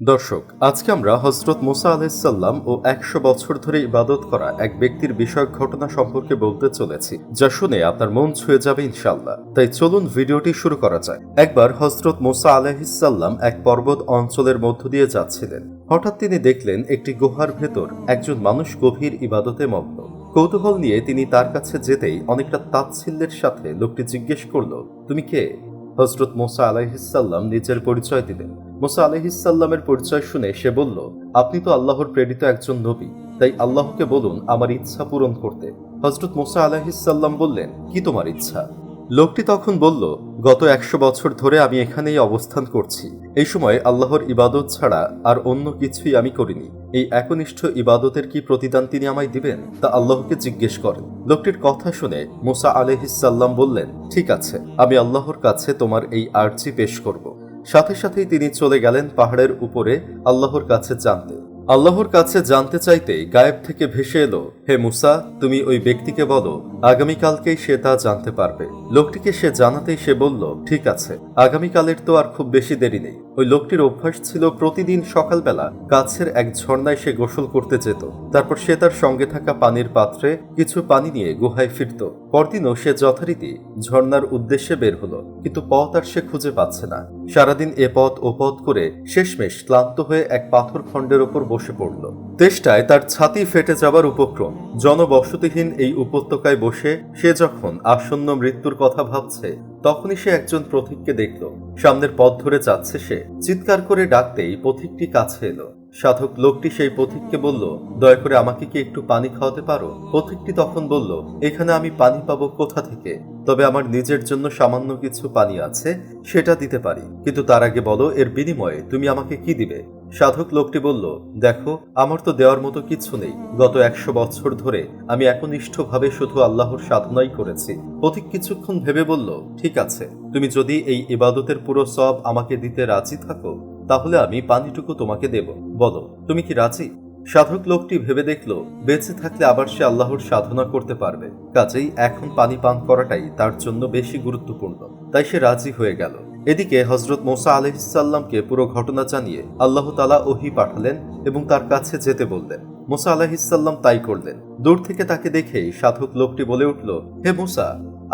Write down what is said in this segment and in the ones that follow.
দর্শক, আজকে আমরা হজরত মুসা আলাইসাল্লাম ও একশো বছর ধরে ইবাদত করা এক ব্যক্তির বিষয়ক ঘটনা সম্পর্কে বলতে চলেছি, যা শুনে আপনার মন ছুঁয়ে যাবে ইনশাল্লাহ তাই চলুন ভিডিওটি শুরু করা যায় একবার হজরত মুসা আলাহিসাল্লাম এক পর্বত অঞ্চলের মধ্য দিয়ে যাচ্ছিলেন। হঠাৎ তিনি দেখলেন একটি গুহার ভেতর একজন মানুষ গভীর ইবাদতে মগ্ন। কৌতূহল নিয়ে তিনি তার কাছে যেতেই অনেকটা তাচ্ছিল্যের সাথে লোকটি জিজ্ঞেস করল, তুমি কে? হজরত মোসা আলাইহিসাল্লাম নিজের পরিচয় দিলেন। মোসা আলাইহিসাল্লামের পরিচয় শুনে সে বলল, আপনি তো আল্লাহর প্রেরিত একজন নবী, তাই আল্লাহকে বলুন আমার ইচ্ছা পূরণ করতে। হজরত মোসা আলাইহিসাল্লাম বললেন, কি তোমার ইচ্ছা? লোকটি তখন বলল, গত একশো বছর ধরে আমি এখানেই অবস্থান করছি। এই সময় আল্লাহর ইবাদত ছাড়া আর অন্য কিছুই আমি করিনি। এই একনিষ্ঠ ইবাদতের কি প্রতিদান তিনি আমায় দিবেন, তা আল্লাহকে জিজ্ঞেস করেন। লোকটির কথা শুনে মুসা আলহিসাল্লাম বললেন, ঠিক আছে, আমি আল্লাহর কাছে তোমার এই আর্জি পেশ করব। সাথে সাথেই তিনি চলে গেলেন পাহাড়ের উপরে আল্লাহর কাছে জানতে। আল্লাহর কাছে জানতে চাইতেই গায়েব থেকে ভেসে এলো, হে মুসা, তুমি ওই ব্যক্তিকে বলো, আগামীকালকেই সে তা জানতে পারবে। লোকটিকে সে জানাতেই সে বলল, ঠিক আছে, আগামীকালের তো আর খুব বেশি দেরি নেই। ওই লোকটির অভ্যাস ছিল প্রতিদিন সকালবেলা কাছের এক ঝর্ণায় সে গোসল করতে যেত। তারপর সে তার সঙ্গে থাকা পানির পাত্রে কিছু পানি নিয়ে গুহায় ফিরত। পরদিনও সে যথারীতি ঝর্ণার উদ্দেশ্যে বের হলো, কিন্তু পথ আর সে খুঁজে পাচ্ছে না। সারাদিন এ পথ ও পথ করে শেষমেশ ক্লান্ত হয়ে এক পাথর খণ্ডের ওপর বসে পড়ল। তেষ্টায় তার ছাতি ফেটে যাবার উপক্রম। জনবসতিহীন এই উপত্যকায় বসে সে যখন আসন্ন মৃত্যুর কথা ভাবছে, তখনই সে একজন পথিককে দেখল। সামনের পথ ধরে যাচ্ছে সে। চিৎকার করে ডাকতেই পথিকটি কাছে এলো। সাধক লোকটি সেই পথিককে বলল, দয়া করে আমাকে কি একটু পানি খাওয়াতে পারো? পথিকটি তখন বলল, এখানে আমি পানি পাবো কোথা থেকে? তবে আমার নিজের জন্য সামান্য কিছু পানি আছে, সেটা দিতে পারি। কিন্তু তার আগে বলো, এর বিনিময়ে তুমি আমাকে কি দিবে? সাধক লোকটি বলল, দেখো, আমার তো দেওয়ার মতো কিছু নেই। গত একশো বছর ধরে আমি একনিষ্ঠভাবে শুধু আল্লাহর সাধনাই করেছি। পথিক কিছুক্ষণ ভেবে বলল, ঠিক আছে। তুমি যদি এই ইবাদতের পুরো সব আমাকে দিতে রাজি থাকো তাহলে আমি পানিটুকু তোমাকে দেব। বলো, তুমি কি রাজি? সাধক লোকটি ভেবে দেখল, বেঁচে থাকলে আবার সে আল্লাহর সাধনা করতে পারবে। কাজেই এখন পানি পান করাটাই তার জন্য বেশি গুরুত্বপূর্ণ। তাই সে রাজি হয়ে গেল। এদিকে হজরত মোসা আলহিসাল্লামকে পুরো ঘটনা জানিয়ে আল্লাহ তালা ওহি পাঠালেন এবং তার কাছে যেতে বললেন। মোসা আলাহিসাল্লাম তাই করলেন। দূর থেকে তাকে দেখেই সাধক লোকটি বলে উঠল, হে মোসা,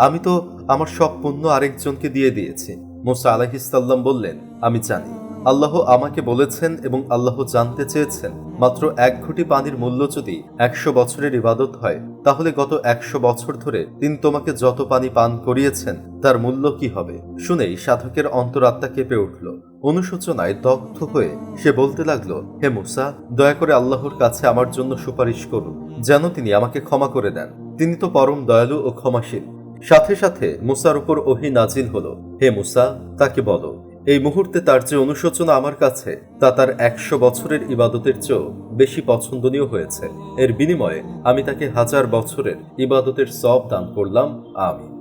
আমি তো আমার সব পণ্য আরেকজনকে দিয়ে দিয়েছি। মোসা আলাহিসাল্লাম বললেন, আমি জানি। আল্লাহ আমাকে বলেছেন এবং আল্লাহ জানতে চেয়েছেন। মাত্র এক ঘটি পানির মূল্য যদি একশো বছরের ইবাদত হয়, তাহলে গত একশো বছর ধরে তিনি তোমাকে যত পানি পান করিয়েছেন, তার মূল্য কি হবে? শুনেই সাধকের অন্তরাত্মা কেঁপে উঠল। অনুশোচনায় দগ্ধ হয়ে সে বলতে লাগল, হে মুসা, দয়া করে আল্লাহর কাছে আমার জন্য সুপারিশ করুন, যেন তিনি আমাকে ক্ষমা করে দেন। তিনি তো পরম দয়ালু ও ক্ষমাশীল। সাথে সাথে মুসার উপর ওহি নাজিল হলো, হে মুসা, তাকে বলো। এই মুহূর্তে তার যে অনুশোচনা আমার কাছে, তা তার একশো বছরের ইবাদতের চেয়েও বেশি পছন্দনীয় হয়েছে। এর বিনিময়ে আমি তাকে হাজার বছরের ইবাদতের সব দান করলাম। আমি